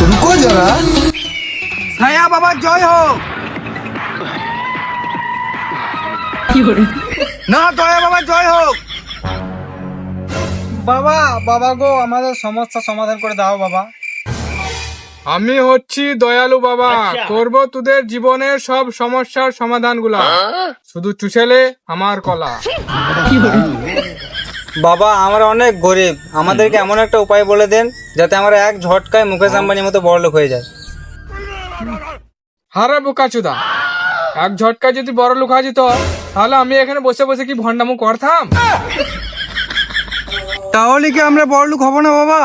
রুকো যারা ছায়া বাবা জয় হোক না জয়া বাবা জয় হোক বাবা বাবা গো আমাদের সমস্যা সমাধান করে দাও বাবা। আমি হচ্ছি দয়ালু বাবা। করব তোদের জীবনের সব সমস্যার সমাধানগুলা। শুধু চুষেলে আমার কলা। বাবা আমরা অনেক গরিব। আমাদেরকে এমন একটা উপায় বলে দেন যাতে আমরা এক ঝটকায় মুকেশ আম্বানির মতো বড়লোক হয়ে যায় হারে বোকা চুদা। এক ঝটকায় যদি বড় লোক হয়ে যেত তাহলে আমি এখানে বসে বসে কি ভন্ডামু করতাম? তাহলে কি আমরা বড়লোক হব না বাবা?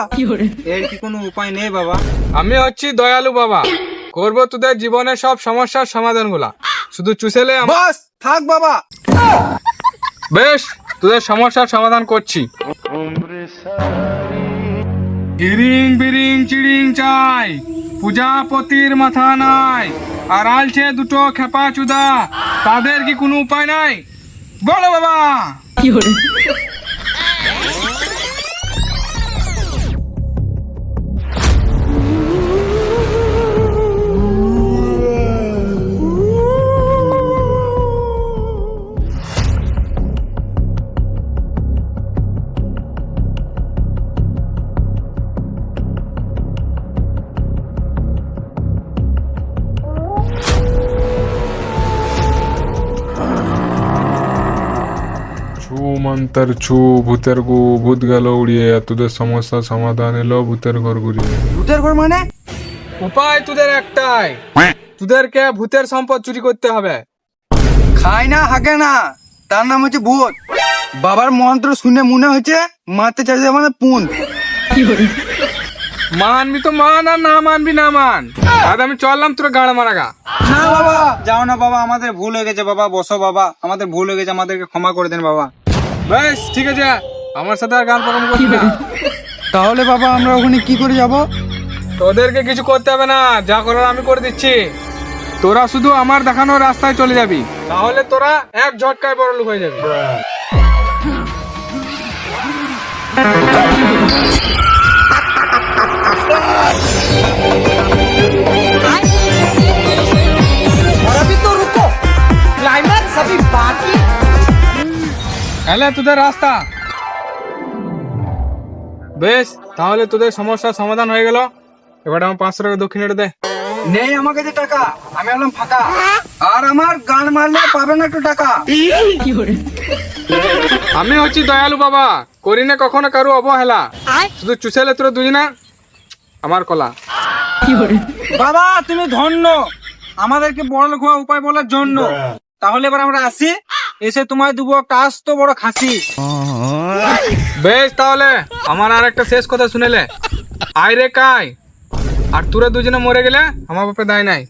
এর কি কোনো উপায় নেই বাবা? আমি হচ্ছি দয়ালু বাবা। করব তোদের জীবনের সব সমস্যার সমাধানগুলা। শুধু চুষেলে বাস থাক বাবা। বেশ তোদের সমস্যার সমাধান করছি। ইরিং বিরিং চিড়িং চাই। পূজাপতির মাথা নাই। আর আলছে দুটো খেপা চুদা। তাদের কি কোনো উপায় নাই? বলো বাবা। ছু মন্তর ছু ভূতের গু ভূত গেল উড়িয়ে তোদের সমস্যা সমাধান এলো ভূতের ঘর ঘুরিয়ে। ভূতের ঘর মানে? উপায় তোদের একটাই। তোদেরকে ভূতের সম্পদ চুরি করতে হবে। খায় না হাঁকে না। তার নাম হচ্ছে ভূত। বাবার মন্ত্র শুনে মনে হচ্ছে মারতে চাইছে আমাদের পুন। মানবি তো মান আর না মানবি না মান। আজ আমি চললাম তোর গাড়া মারা গা। না বাবা যাও না বাবা আমাদের ভুল হয়ে গেছে বাবা বসো বাবা। আমাদের ভুল হয়ে গেছে আমাদেরকে ক্ষমা করে দেন বাবা। বেশ ঠিক আছে। আমার সাথে আর গান পাকাম করবি না। তাহলে বাবা আমরা ওখানে কি করে যাব? তোদেরকে কিছু করতে হবে না। যা করার আমি করে দিচ্ছি। তোরা শুধু আমার দেখানো রাস্তায় চলে যাবি। তাহলে তোরা এক ঝটকায় বড় লোক হয়ে যাবি। এলে তোদের রাস্তা। বেশ তাহলে তোদের সমস্যার সমাধান হয়ে গেল। এবার আমার পাঁচশো টাকা দক্ষিণে দে। নেই আমার কাছে টাকা আমি হলাম ফাঁকা। আর আমার গান মারলে পাবে না একটু টাকা। আমি হচ্ছি দয়ালু বাবা করি না কখনো কারও অবহেলা। শুধু চুষেলে তোরা দুজনা আমার কলা। বাবা তুমি ধন্য। আমাদেরকে বড় লোক উপায় বলার জন্য। তাহলে এবার আমরা আসি। এসে তোমায় দুবো কাজ তো বড় খাসি। বেশ তাহলে, আমার আর একটা শেষ কথা শুনেলে। আয় রে কাই, আর তোরা দুজনে মরে গেলে আমার বাপে দায় নাই।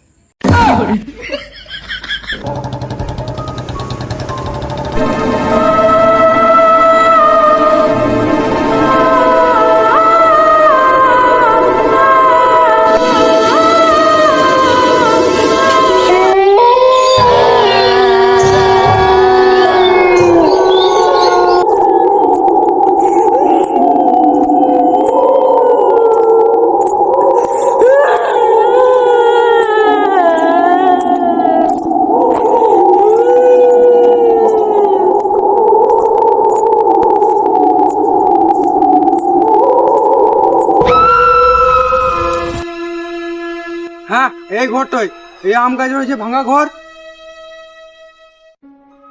এই ঘরটাই এই আম গাছ রয়েছে ভাঙা ঘর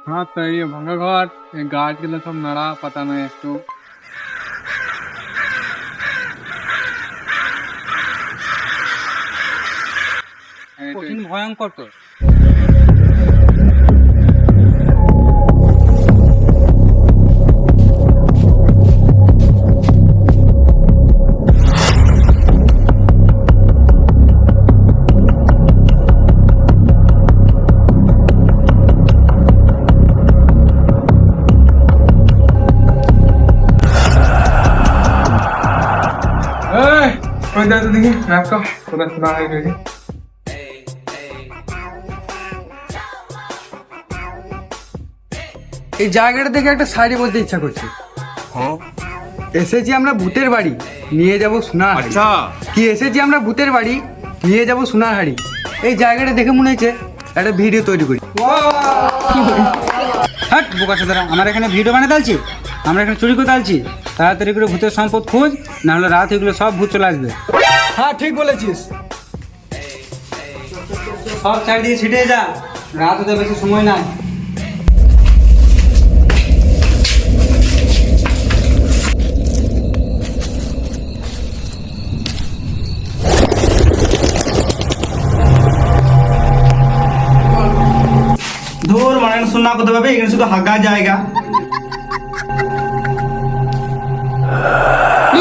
হ্যাঁ তো এই ভাঙা ঘর এই গাছগুলো সব নাড়া পাতা নাই একটু। কঠিন ভয়ঙ্কর তো দেখ তো দেখি রাখো কোথায় শোনা হয়ে গেছে এই জায়গাটা দেখে একটা শাড়ি বলতে ইচ্ছা করছে। এসেছি আমরা ভূতের বাড়ি নিয়ে যাব সোনার হাড়ি কি এসেছি আমরা ভূতের বাড়ি নিয়ে যাব সোনার হাড়ি এই জায়গাটা দেখে মনে হচ্ছে একটা ভিডিও তৈরি করি। হ্যাঁ বোকা আমরা এখানে ভিডিও বানাতে আলছি? আমরা এখানে চুরি করতে আলছি? তাড়াতাড়ি করে ভূতের সম্পদ খোঁজ না হলে রাত এগুলো সব ভূত চলে আসবে। হ্যাঁ ঠিক বলেছিস। সব চারিদিকে ছিটে যা রাত হতে বেশি সময় নাই। ধুর মানে শোনা করতে পারবে এখানে শুধু হাগা জায়গা।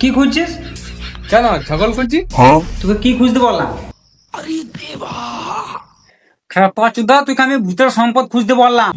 কি খুঁজছিস? কেন ছাগল খুঁজছি তোকে কি খুঁজতে বললাম? খেপা চুদা তুই আমি ভূতের সম্পদ খুঁজতে বললাম।